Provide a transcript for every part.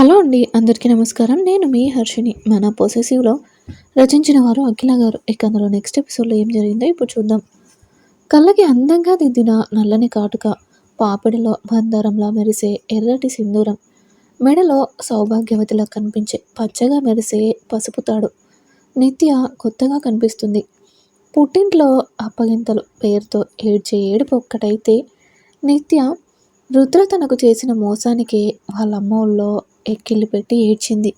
Hello అండి అందరికీ నమస్కారం. నేను మీ హర్షిని మన పొసెసివ్లో రచించిన వారు అఖిల గారు. ఇక అందులో నెక్స్ట్ ఎపిసోడ్లో ఏం జరిగిందో ఇప్పుడు చూద్దాం. కళ్ళకి అందంగా దిద్దిన నల్లని కాటుక పాపిడిలో బందారంలా మెరిసే ఎర్రటి సింధూరం మెడలో సౌభాగ్యవతిలా కనిపించే పచ్చగా మెరిసే పసుపుతాడు. నిత్య కొత్తగా కనిపిస్తుంది. పుట్టింట్లో అప్పగింతలు పేరుతో ఏడ్చే ఏడుపు ఒక్కటైతే నిత్య రుద్ర తనకు చేసిన మోసానికి వాళ్ళ అమ్మ ఎక్కిళ్ళు పెట్టి ఏడ్చింది.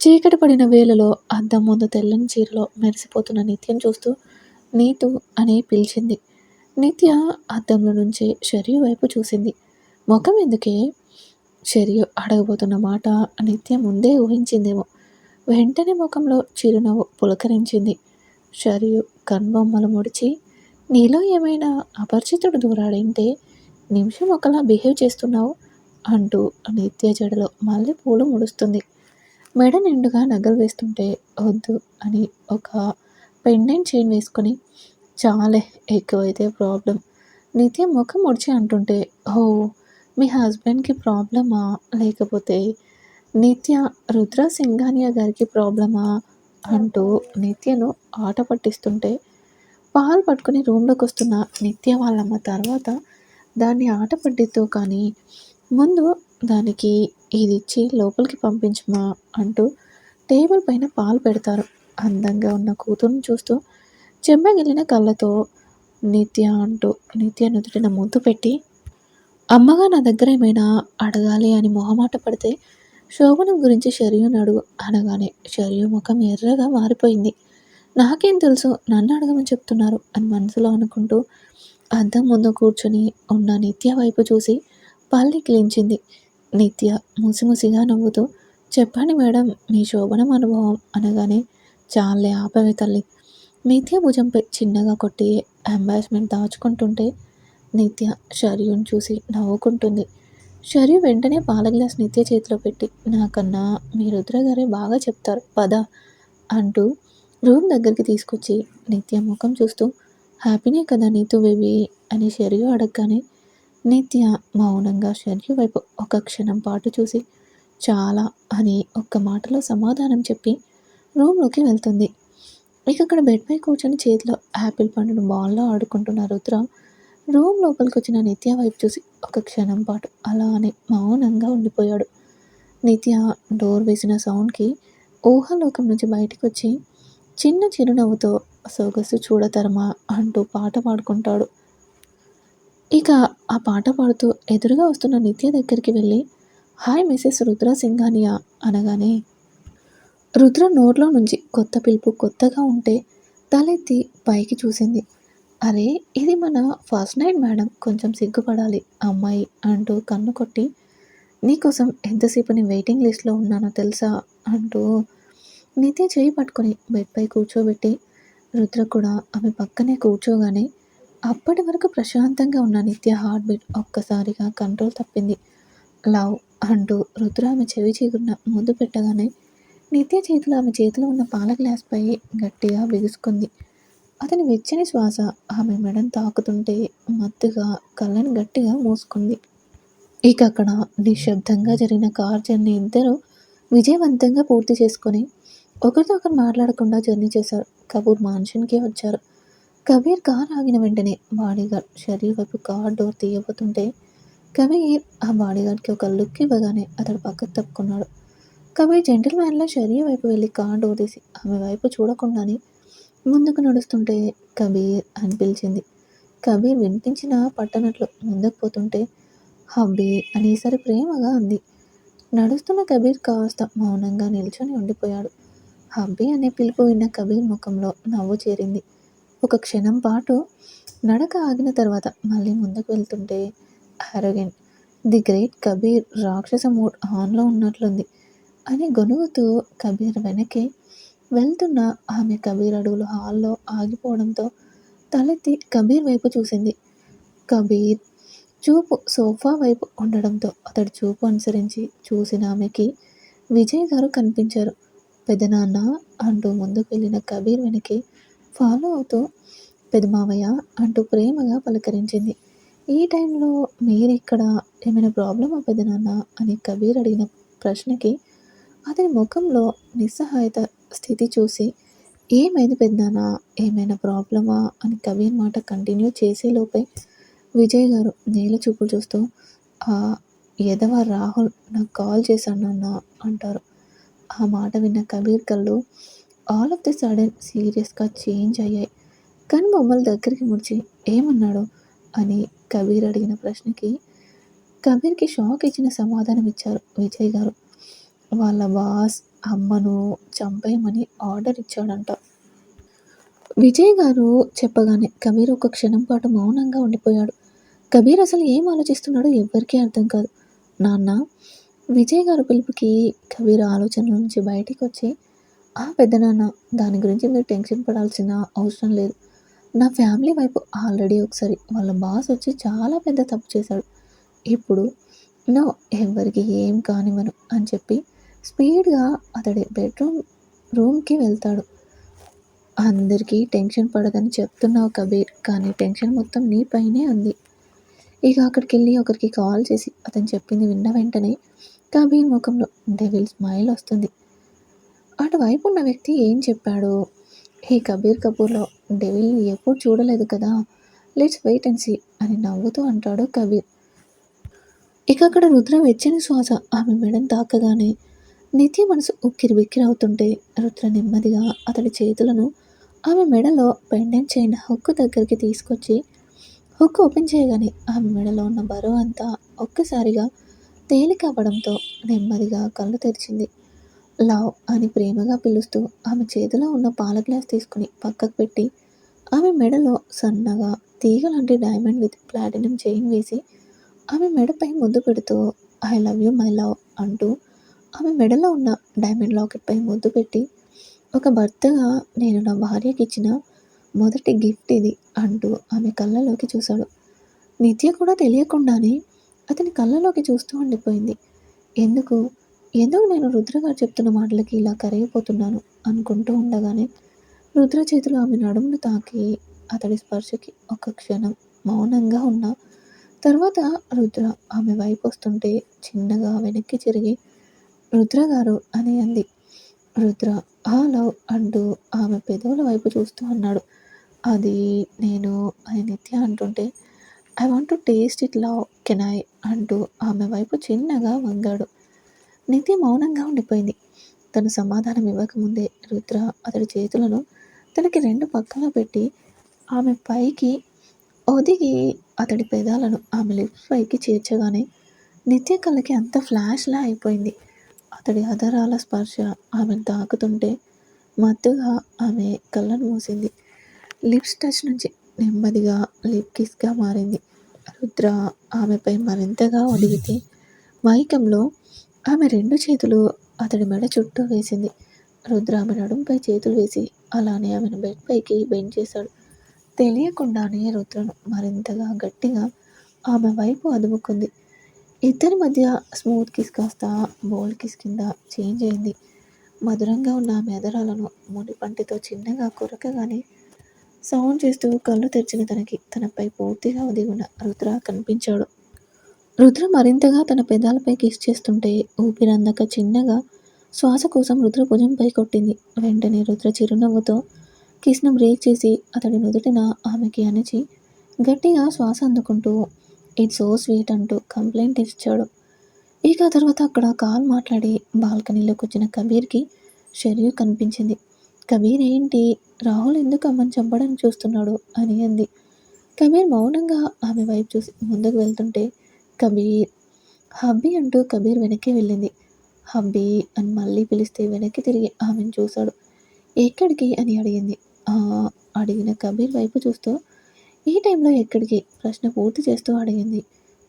చీకటి పడిన వేళలో అద్దం ముందు తెల్లని చీరలో మెరిసిపోతున్న నిత్యం చూస్తూ నీతు అని పిలిచింది. నిత్య అద్దంలో నుంచి షరియు వైపు చూసింది. ముఖం ఎందుకే? షరియు అడగబోతున్న మాట నిత్య ముందే ఊహించిందేమో. వెంటనే ముఖంలో చిరునవ్వు పులకరించింది. షరియు కన్బొమ్మలు ముడిచి నీలో ఏమైనా అపరిచితుడు దూరాడంటే నిమిషం ఒకలా బిహేవ్ చేస్తున్నావు. అంటూ నిత్య జడలో మళ్ళీ పూలు ముడుస్తుంది. మెడ నిండుగా నగలు వేస్తుంటే వద్దు అని ఒక పెండెంట్ చైన్ వేసుకొని చాలే ఎక్కువైతే ప్రాబ్లం. నిత్య ముఖం ముడిచి అంటుంటే ఓ మీ హస్బెండ్కి ప్రాబ్లమా? లేకపోతే నిత్య రుద్ర సింఘానియా గారికి ప్రాబ్లమా? అంటూ నిత్యను ఆట పట్టిస్తుంటే పాలు పట్టుకుని రూమ్లోకి వస్తున్న నిత్య వాళ్ళమ్మ తర్వాత దాన్ని ఆట పట్టిద్దు కానీ ముందు దానికి ఇది ఇచ్చి లోపలికి పంపించమా అంటూ టేబుల్ పైన పాలు పెడతారు. అందంగా ఉన్న కూతురుని చూస్తూ చెమ్మగిలిన కళ్ళతో నిత్య అంటూ నిత్య నుదుటిన ముద్దు పెట్టి అమ్మగా నా దగ్గర ఏమైనా అడగాలి అని మొహమాట పడితే శోభనం గురించి షర్యూని అడుగు అనగానే షర్యు ముఖం ఎర్రగా మారిపోయింది. నాకేం తెలుసు నన్ను అడగమని చెప్తున్నారు అని మనసులో అనుకుంటూ అద్దం ముందు కూర్చొని ఉన్న నిత్య వైపు చూసి పల్లి కిలించింది నిత్య ముసిముసిగా నవ్వుతూ చెప్పండి మేడం మీ శోభనం అనుభవం అనగానే చాలే ఆపవే తల్లి. నిత్య భుజంపై చిన్నగా కొట్టి అంబాస్మెంట్ దాచుకుంటుంటే నిత్య షర్యుని చూసి నవ్వుకుంటుంది. షర్యు వెంటనే పాల గ్లాస్ నిత్య చేతిలో పెట్టి నాకన్నా మీ రుద్రగారే బాగా చెప్తారు పద అంటూ రూమ్ దగ్గరికి తీసుకొచ్చి నిత్య ముఖం చూస్తూ హ్యాపీనే కదా నీతు బేబీ అని షర్యు అడగగానే నిత్య మౌనంగా షర్యు వైపు ఒక క్షణం పాటు చూసి చాలా అని ఒక్క మాటలో సమాధానం చెప్పి రూమ్లోకి వెళ్తుంది. ఇక అక్కడ బెడ్పై కూర్చొని చేతిలో యాపిల్ పండును బాల్లో ఆడుకుంటున్న రుద్ర రూమ్ లోపలికి వచ్చిన నిత్య వైపు చూసి ఒక క్షణం పాటు అలానే మౌనంగా ఉండిపోయాడు. నిత్య డోర్ వేసిన సౌండ్కి ఊహలోకం నుంచి బయటకు వచ్చి చిన్న చిరునవ్వుతో సొగసు చూడతరమా అంటూ పాట పాడుకుంటాడు. ఇక ఆ పాట పాడుతూ ఎదురుగా వస్తున్న నిత్య దగ్గరికి వెళ్ళి హాయ్ మిసెస్ రుద్ర సింఘానియా అనగానే రుద్ర నోట్లో నుంచి కొత్త పిలుపు కొత్తగా ఉంటే తలెత్తి పైకి చూసింది. అరే ఇది మన ఫస్ట్ నైట్ మేడం కొంచెం సిగ్గుపడాలి అమ్మాయి అంటూ కన్ను కొట్టి నీకోసం ఎంతసేపు నేను వెయిటింగ్ లిస్ట్లో ఉన్నానో తెలుసా అంటూ నిత్య చేయి పట్టుకొని బెడ్పై కూర్చోబెట్టి రుద్ర కూడా ఆమె పక్కనే కూర్చోగానే అప్పటి వరకు ప్రశాంతంగా ఉన్న నిత్య హార్ట్ బీట్ ఒక్కసారిగా కంట్రోల్ తప్పింది. లవ్ అంటూ రుద్ర ఆమె చెవి చీకున్న ముందు పెట్టగానే నిత్య చేతిలో ఆమె చేతిలో ఉన్న పాల గ్లాస్పై గట్టిగా బిగుసుకుంది. అతని వెచ్చని శ్వాస ఆమె మెడను తాకుతుంటే మత్తుగా కళ్ళని గట్టిగా మూసుకుంది. ఇక అక్కడ నిశ్శబ్దంగా జరిగిన కార్ జర్నీ ఇద్దరు విజయవంతంగా పూర్తి చేసుకొని ఒకరితో ఒకరు మాట్లాడకుండా జర్నీ చేశారు. కపూర్ మాన్షన్కి వచ్చారు. కబీర్ కార్ ఆగిన వెంటనే బాడీగార్డ్ షరీఫ్ వైపు కార్ డోర్ తీయబోతుంటే కబీర్ ఆ బాడీగార్డ్కి ఒక లుక్ ఇవ్వగానే అతడు పక్కకు తప్పుకున్నాడు. కబీర్ జెంటిల్మ్యాన్లో షరీఫ్ వైపు వెళ్ళి కార్ డోర్ తీసి ఆమె వైపు చూడకుండానే ముందుకు నడుస్తుంటే కబీర్ అని పిలిచింది. కబీర్ వినిపించిన పట్టనట్లు ముందుకు పోతుంటే హబ్బీ అనేసరి ప్రేమగా అంది. నడుస్తున్న కబీర్ కాస్త మౌనంగా నిల్చొని ఉండిపోయాడు. హబ్బీ అనే పిలుపు విన్న కబీర్ ముఖంలో నవ్వు చేరింది. ఒక క్షణం పాటు నడక ఆగిన తర్వాత మళ్ళీ ముందుకు వెళ్తుంటే ఆరోగెంట్ ది గ్రేట్ కబీర్ రాక్షస మూడ్ ఆన్లో ఉన్నట్లుంది అని గొనుగుతూ కబీర్ వెనక్కి వెళ్తున్న ఆమె కబీర్ అడుగులు హాల్లో ఆగిపోవడంతో తలెత్తి కబీర్ వైపు చూసింది. కబీర్ చూపు సోఫా వైపు ఉండడంతో అతడి చూపు అనుసరించి చూసిన ఆమెకి విజయ్ గారు కనిపించారు. పెదనాన్న అంటూ ముందుకు వెళ్ళిన కబీర్ వెనక్కి ఫాలో అవుతూ పెదమావయ్య అంటూ ప్రేమగా పలకరించింది. ఈ టైంలో మీరు ఇక్కడ ఏమైనా ప్రాబ్లమా పెదనాన్న అని కబీర్ అడిగిన ప్రశ్నకి అతని ముఖంలో నిస్సహాయత స్థితి చూసి ఏమైంది పెద్దనాన్న ఏమైనా ప్రాబ్లమా? అని కబీర్ మాట కంటిన్యూ చేసేలోపే విజయ్ గారు నేల చూపులు చూస్తూ ఆ ఎదవ రాహుల్ నాకు కాల్ చేశాను నాన్న అంటారు. ఆ మాట విన్న కబీర్ కళ్ళు ఆల్ ఆఫ్ ది సడన్ సీరియస్గా చేంజ్ అయ్యాయి. కానీ బొమ్మల దగ్గరికి ముడిచి ఏమన్నాడు? అని కబీర్ అడిగిన ప్రశ్నకి కబీర్కి షాక్ ఇచ్చిన సమాధానం ఇచ్చారు విజయ్ గారు. వాళ్ళ బాస్ అమ్మను చంపేయమని ఆర్డర్ ఇచ్చాడంట. విజయ్ గారు చెప్పగానే కబీర్ ఒక క్షణం పాటు మౌనంగా ఉండిపోయాడు. కబీర్ అసలు ఏం ఆలోచిస్తున్నాడో ఎవ్వరికీ అర్థం కాదు. నాన్న విజయ్ గారు పిలుపుకి కబీర్ ఆలోచనల నుంచి బయటికి వచ్చి పెద్దనాన్న దాని గురించి మీరు టెన్షన్ పడాల్సిన అవసరం లేదు. నా ఫ్యామిలీ వైపు ఆల్రెడీ ఒకసారి వాళ్ళ బాస్ వచ్చి చాలా పెద్ద తప్పు చేశాడు. ఇప్పుడు నో ఎవరికి ఏం కానివ్వను అని చెప్పి స్పీడ్గా అతడి బెడ్రూమ్ రూమ్కి వెళ్తాడు. అందరికీ టెన్షన్ పడదని చెప్తున్నావు కబీర్ కానీ టెన్షన్ మొత్తం నీ పైనే ఉంది. ఇక అక్కడికి వెళ్ళి ఒకరికి కాల్ చేసి అతను చెప్పింది విన్న వెంటనే కబీర్ ముఖంలో డెవిల్ స్మైల్ వస్తుంది. అటువైపు ఉన్న వ్యక్తి ఏం చెప్పాడు? ఈ కబీర్ కపూర్లో డెవిల్ని ఎప్పుడు చూడలేదు కదా? లెట్స్ వెయిట్ అండ్ సీ అని నవ్వుతూ అంటాడు కబీర్. ఇక అక్కడ రుద్ర వెచ్చని శ్వాస ఆమె మెడను తాకగానే నిత్య మనసు ఉక్కిరి బిక్కిరి అవుతుంటే రుద్ర నెమ్మదిగా అతడి చేతులను ఆమె మెడలో పెండెంట్ చైన్ హుక్కు దగ్గరికి తీసుకొచ్చి హుక్ ఓపెన్ చేయగానే ఆమె మెడలో ఉన్న బరువు అంతా ఒక్కసారిగా తేలిక అవ్వడంతో నెమ్మదిగా కళ్ళు తెరిచింది. లవ్ అని ప్రేమగా పిలుస్తూ ఆమె చేతిలో ఉన్న పాల గ్లాస్ తీసుకుని పక్కకు పెట్టి ఆమె మెడలో సన్నగా తీగలాంటి డైమండ్ విత్ ప్లాటినం చైన్ వేసి ఆమె మెడపై ముద్దు పెడుతూ I love you my love అంటూ ఆమె మెడలో ఉన్న డైమండ్ లాకెట్పై ముద్దు పెట్టి ఒక భర్తగా నేను నా భార్యకి ఇచ్చిన మొదటి గిఫ్ట్ ఇది అంటూ ఆమె కళ్ళలోకి చూశాడు. నిత్య కూడా తెలియకుండానే అతని కళ్ళలోకి చూస్తూ ఉండిపోయింది. ఎందుకు? ఎందుకు నేను రుద్రగారు చెప్తున్న మాటలకి ఇలా కరిగిపోతున్నాను అనుకుంటూ ఉండగానే రుద్ర చేతులు ఆమె నడుమును తాకి అతడి స్పర్శకి ఒక క్షణం మౌనంగా ఉన్న తర్వాత రుద్ర ఆమె వైపు వస్తుంటే చిన్నగా వెనక్కి తిరిగి రుద్ర గారు అని అంది. రుద్ర ఆ లవ్ అంటూ ఆమె పెదవుల వైపు చూస్తూ అన్నాడు. అది నేను అని నిత్య అంటుంటే I want to taste it love can I అంటూ ఆమె వైపు చిన్నగా వంగాడు. నిత్య మౌనంగా ఉండిపోయింది. తను సమాధానం ఇవ్వకముందే రుద్ర అతడి చేతులను తనకి రెండు పక్కన పెట్టి ఆమె పైకి ఒదిగి అతడి పెదాలను ఆమె లిఫ్ట్ పైకి చేర్చగానే నిత్య కళ్ళకి అంత ఫ్లాష్లా అయిపోయింది. అతడి అధరాల స్పర్శ ఆమెను తాకుతుంటే మత్తుగా ఆమె కళ్ళను మూసింది. లిప్స్ టచ్ నుంచి నెమ్మదిగా లిప్ కిస్గా మారింది. రుద్ర ఆమెపై మరింతగా ఒదిగితే మైకంలో ఆమె రెండు చేతులు అతడి మెడ చుట్టూ వేసింది. రుద్ర ఆమె నడుంపై చేతులు వేసి అలానే ఆమెను బెడ్ పైకి బెండ్ చేశాడు. తెలియకుండానే రుద్రను మరింతగా గట్టిగా ఆమె వైపు అదుముకుంది. ఇద్దరి మధ్య స్మూత్ కిస్ కాస్త బోల్డ్ కిస్ కింద చేంజ్ అయింది. మధురంగా ఉన్న ఆమె ఎదరాలను ముడి పంటితో చిన్నగా కొరకగానే సౌండ్ చేస్తూ కళ్ళు తెరిచిన తనకి తనపై పూర్తిగా ఒదిగిన రుద్ర కనిపించాడు. రుద్ర మరింతగా తన పెదాలపై కిస్ చేస్తుంటే ఊపిరందక చిన్నగా శ్వాస కోసం రుద్ర భుజంపై కొట్టింది. వెంటనే రుద్ర చిరునవ్వుతో కిస్ను బ్రేక్ చేసి అతడి నుదుటిన ఆమెకి అణచి గట్టిగా శ్వాస అందుకుంటూ ఇట్స్ సో స్వీట్ అంటూ కంప్లైంట్ ఇచ్చాడు. ఇక తర్వాత అక్కడ కాల్ మాట్లాడి బాల్కనీలోకి వచ్చిన కబీర్కి షరీర్ కనిపించింది. కబీర్ ఏంటి? రాహుల్ ఎందుకు అమ్మని చంపడానికి చూస్తున్నాడు? అని అంది. కబీర్ మౌనంగా ఆమె వైపు చూసి ముందుకు వెళ్తుంటే కబీర్. హబ్బీ అంటూ కబీర్ వెనక్కి వెళ్ళింది. హబ్బీ అని మళ్ళీ పిలిస్తే వెనక్కి తిరిగి ఆమెను చూశాడు. ఎక్కడికి అని అడిగింది. అడిగిన కబీర్ వైపు చూస్తూ ఈ టైంలో ఎక్కడికి? ప్రశ్న పూర్తి చేస్తూ అడిగింది.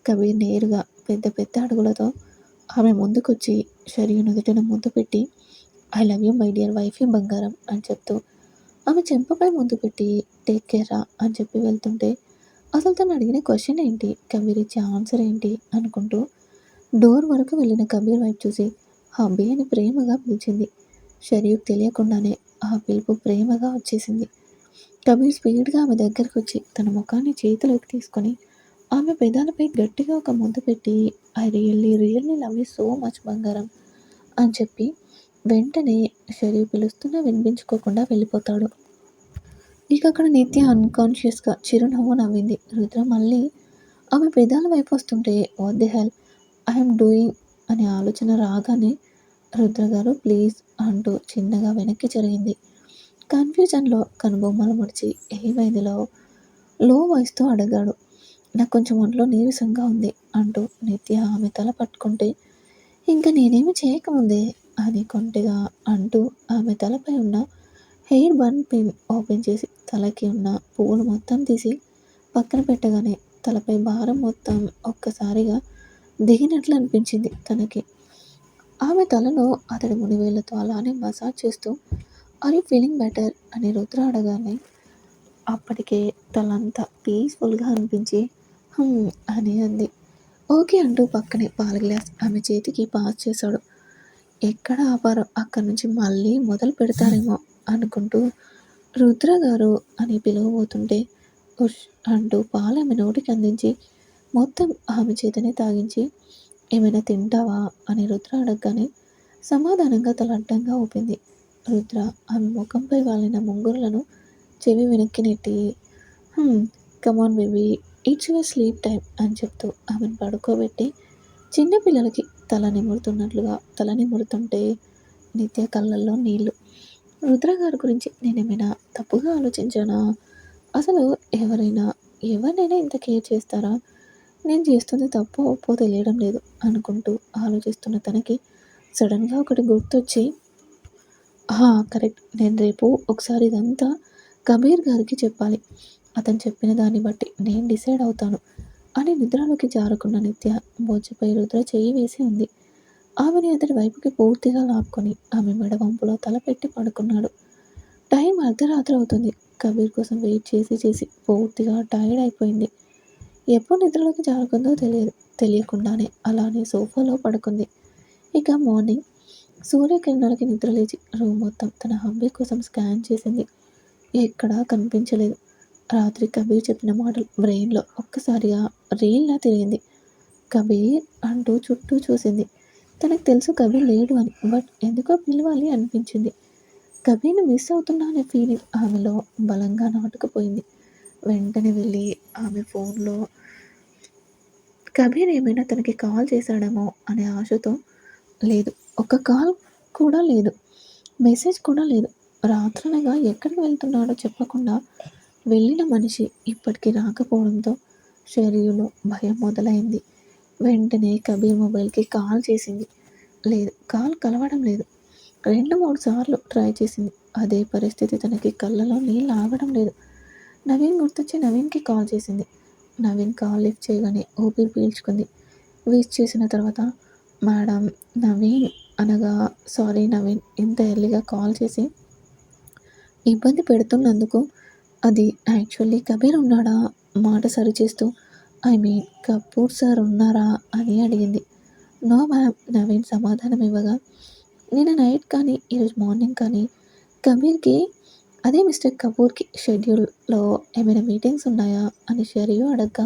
కబీర్ నేరుగా పెద్ద పెద్ద అడుగులతో ఆమె ముందుకొచ్చి షరియు నుదుటిన ముందు పెట్టి I love you my dear wife బంగారం అని చెప్తూ ఆమె చెంపపై ముందు పెట్టి టేక్ కేరా అని చెప్పి వెళ్తుంటే అసలు తను అడిగిన క్వశ్చన్ ఏంటి? కబీర్ ఇచ్చే ఆన్సర్ ఏంటి? అనుకుంటూ డోర్ వరకు వెళ్ళిన కబీర్ వైపు చూసి హబ్బీ అని ప్రేమగా పిలిచింది. షరీఫ్ తెలియకుండానే ఆ పిలుపు ప్రేమగా వచ్చేసింది. కబీర్ స్పీడ్గా ఆమె దగ్గరకు వచ్చి తన ముఖాన్ని చేతిలోకి తీసుకొని ఆమె పెదాలపై గట్టిగా ఒక ముద్దు పెట్టి I really really love you so much బంగారం అని చెప్పి వెంటనే షరీఫ్ పిలుస్తున్నా వినిపించుకోకుండా వెళ్ళిపోతాడు. ఇక అక్కడ నిత్య అన్కాన్షియస్గా చిరునవ్వు నవ్వింది. రుద్ర మళ్ళీ ఆమె పెదాల వైపు వస్తుంటే what the hell I'm doing అనే ఆలోచన రాగానే రుద్ర గారు ప్లీజ్ అంటూ చిన్నగా వెనక్కి జరిగింది. కన్ఫ్యూజన్లో కనుబొమ్మలు ముడిచి ఏమైందిలో లో వాయిస్తో అడిగాడు. నాకు కొంచెం ఒంట్లో నీరసంగా ఉంది అంటూ నిత్య ఆమె తల పట్టుకుంటే ఇంకా నేనేమి చేయకముందే అని కొంటిగా అంటూ ఆమె తలపై ఉన్న హెయిర్ బన్ పిన్ ఓపెన్ చేసి తలకి ఉన్న పువ్వులు మొత్తం తీసి పక్కన పెట్టగానే తలపై భారం మొత్తం ఒక్కసారిగా దిగినట్లు అనిపించింది తనకి. ఆమె తలను అతడి మునివేళ్ళతో అలానే మసాజ్ చేస్తూ ఆర్ యూ ఫీలింగ్ బెటర్ అని రుద్ర అడగానే అప్పటికే తలంతా పీస్ఫుల్గా అనిపించి hmm, అని అంది. ఓకే అంటూ పక్కనే పాల గ్లాస్ ఆమె చేతికి పాస్ చేశాడు. ఎక్కడ ఆపారో అక్కడి నుంచి మళ్ళీ మొదలు పెడతారేమో అనుకుంటూ రుద్ర గారు అని పిలవబోతుంటే ఉష్ అంటూ పాలు ఆమె నోటికి అందించి మొత్తం ఆమె చేతనే తాగించి ఏమైనా తింటావా? అని రుద్ర అడగగానే సమాధానంగా తల అడ్డంగా ఊపింది. రుద్ర ఆమె ముఖంపై వాలిన ముంగురులను చెవి వెనక్కి నెట్టి come on baby it's your sleep time అని చెప్తూ ఆమెను పడుకోబెట్టి చిన్నపిల్లలకి తల నిమురుతున్నట్లుగా తల నిమురుతుంటే నిత్య కళ్ళల్లో నీళ్ళు రుద్ర గారి గురించి నేనేమైనా తప్పుగా ఆలోచించానా? అసలు ఎవరైనా ఎవరినైనా ఇంత కేర్ చేస్తారా? నేను చేస్తుంది తప్పు ఒప్పో తెలియడం లేదు అనుకుంటూ ఆలోచిస్తున్న తనకి సడన్గా ఒకటి గుర్తొచ్చి కరెక్ట్. నేను రేపు ఒకసారి ఇదంతా కబీర్ గారికి చెప్పాలి. అతను చెప్పిన దాన్ని బట్టి నేను డిసైడ్ అవుతాను అని నిద్రలోకి జారుకున్న నిత్య బొజ్జపై రుద్ర చేయి వేసి ఉంది. ఆమెని అతడి వైపుకి పూర్తిగా లాక్కొని ఆమె మెడ వంపులో తలపెట్టి పడుకున్నాడు. టైం అర్ధరాత్రి అవుతుంది. కబీర్ కోసం వెయిట్ చేసి చేసి పూర్తిగా టైర్డ్ అయిపోయింది. ఎప్పుడు నిద్రలోకి జారుకుందో తెలియదు. తెలియకుండానే అలానే సోఫాలో పడుకుంది. ఇక మార్నింగ్ సూర్యకిరణాలకి నిద్రలేచి రూమ్ మొత్తం తన హబ్బీ కోసం స్కాన్ చేసింది. ఎక్కడా కనిపించలేదు. రాత్రి కబీర్ చెప్పిన మాటలు బ్రెయిన్లో ఒక్కసారిగా రీల్లా తిరిగింది. కబీర్ అంటూ చుట్టూ చూసింది. తనకు తెలుసు కవి లేడు అని బట్ ఎందుకో పిలవాలి అనిపించింది. కవిని మిస్ అవుతున్నా అనే ఫీలింగ్ ఆమెలో బలంగా నాటుకుపోయింది. వెంటనే వెళ్ళి ఆమె ఫోన్లో కబీర్ ఏమైనా తనకి కాల్ చేశాడేమో అనే ఆశతో లేదు ఒక కాల్ కూడా లేదు మెసేజ్ కూడా లేదు రాత్రనగా ఎక్కడికి వెళ్తున్నాడో చెప్పకుండా వెళ్ళిన మనిషి ఇప్పటికీ రాకపోవడంతో శరీరంలో భయం మొదలైంది. వెంటనే కబీర్ మొబైల్కి కాల్ చేసింది. లేదు కాల్ కలవడం లేదు. రెండు మూడు సార్లు ట్రై చేసింది. అదే పరిస్థితి తనకి కళ్ళలో నీళ్ళు ఆగడం లేదు. నవీన్ గుర్తొచ్చి నవీన్కి కాల్ చేసింది. నవీన్ కాల్ లిఫ్ట్ చేయగానే ఊపిరి పీల్చుకుంది. వీచ్ చేసిన తర్వాత మేడం నవీన్ అనగా సారీ నవీన్ ఇంత ఎర్లీగా కాల్ చేసి ఇబ్బంది పెడుతున్నందుకు అది యాక్చువల్లీ కబీర్ ఉన్నాడా? మాట సరిచేస్తూ ఐ మీన్ కపూర్ సార్ ఉన్నారా అని అడిగింది. నో మ్యామ్ నవీన్ సమాధానం ఇవ్వగా నిన్న నైట్ కానీ ఈరోజు మార్నింగ్ కానీ కబీర్కి అదే మిస్టర్ కపూర్కి షెడ్యూల్లో ఏమైనా మీటింగ్స్ ఉన్నాయా? అని షరియు అడగ్గా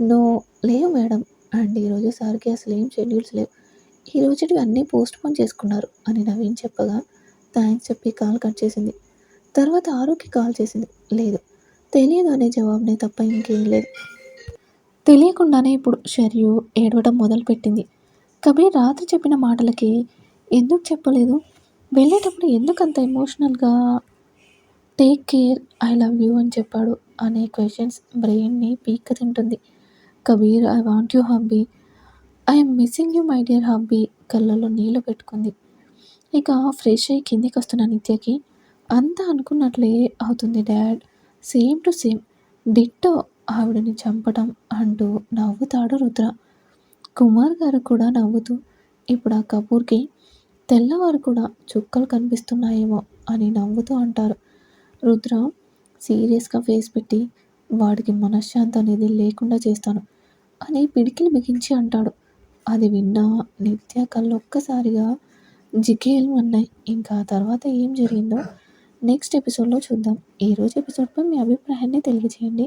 నో లేవు మేడం. అండ్ ఈరోజు సార్కి అసలు ఏం షెడ్యూల్స్ లేవు. ఈ రోజుటివి అన్నీ పోస్ట్ పోన్ చేసుకున్నారు అని నవీన్ చెప్పగా థ్యాంక్స్ చెప్పి కాల్ కట్ చేసింది. తర్వాత ఆరుకి కాల్ చేసింది. లేదు తెలియదు అనే జవాబునే తప్ప ఇంకేం లేదు. తెలియకుండానే ఇప్పుడు షర్యు ఏడవడం మొదలుపెట్టింది. కబీర్ రాత్రి చెప్పిన మాటలకి ఎందుకు చెప్పలేదు? వెళ్ళేటప్పుడు ఎందుకు అంత ఎమోషనల్గా take care I love you అని చెప్పాడు అనే క్వశ్చన్స్ బ్రెయిన్ని పీక్క తింటుంది Kabir I want you hubby I'm missing you my dear hubby కళ్ళలో నీళ్ళు పెట్టుకుంది. ఇక ఫ్రెష్ అయ్యి కిందికి వస్తున్న నిత్యకి అంతా అనుకున్నట్లే అవుతుంది dad. Same to same. Ditto ఆవిడని చంపటం అంటూ నవ్వుతాడు రుద్ర. కుమార్ గారు కూడా నవ్వుతూ ఇప్పుడు ఆ కపూర్కి తెల్లవారు కూడా చుక్కలు కనిపిస్తున్నాయేమో అని నవ్వుతూ అంటారు. రుద్ర సీరియస్గా ఫేస్ పెట్టి వాడికి మనశ్శాంతి అనేది లేకుండా చేస్తాను అని పిడికిలు బిగించి అంటాడు. అది విన్నా నిత్య కళ్ళు ఒక్కసారిగా జిగేలు అన్నాయి ఇంకా తర్వాత ఏం జరిగిందో నెక్స్ట్ ఎపిసోడ్లో చూద్దాం. ఈరోజు ఎపిసోడ్పై మీ అభిప్రాయాన్ని తెలియజేయండి.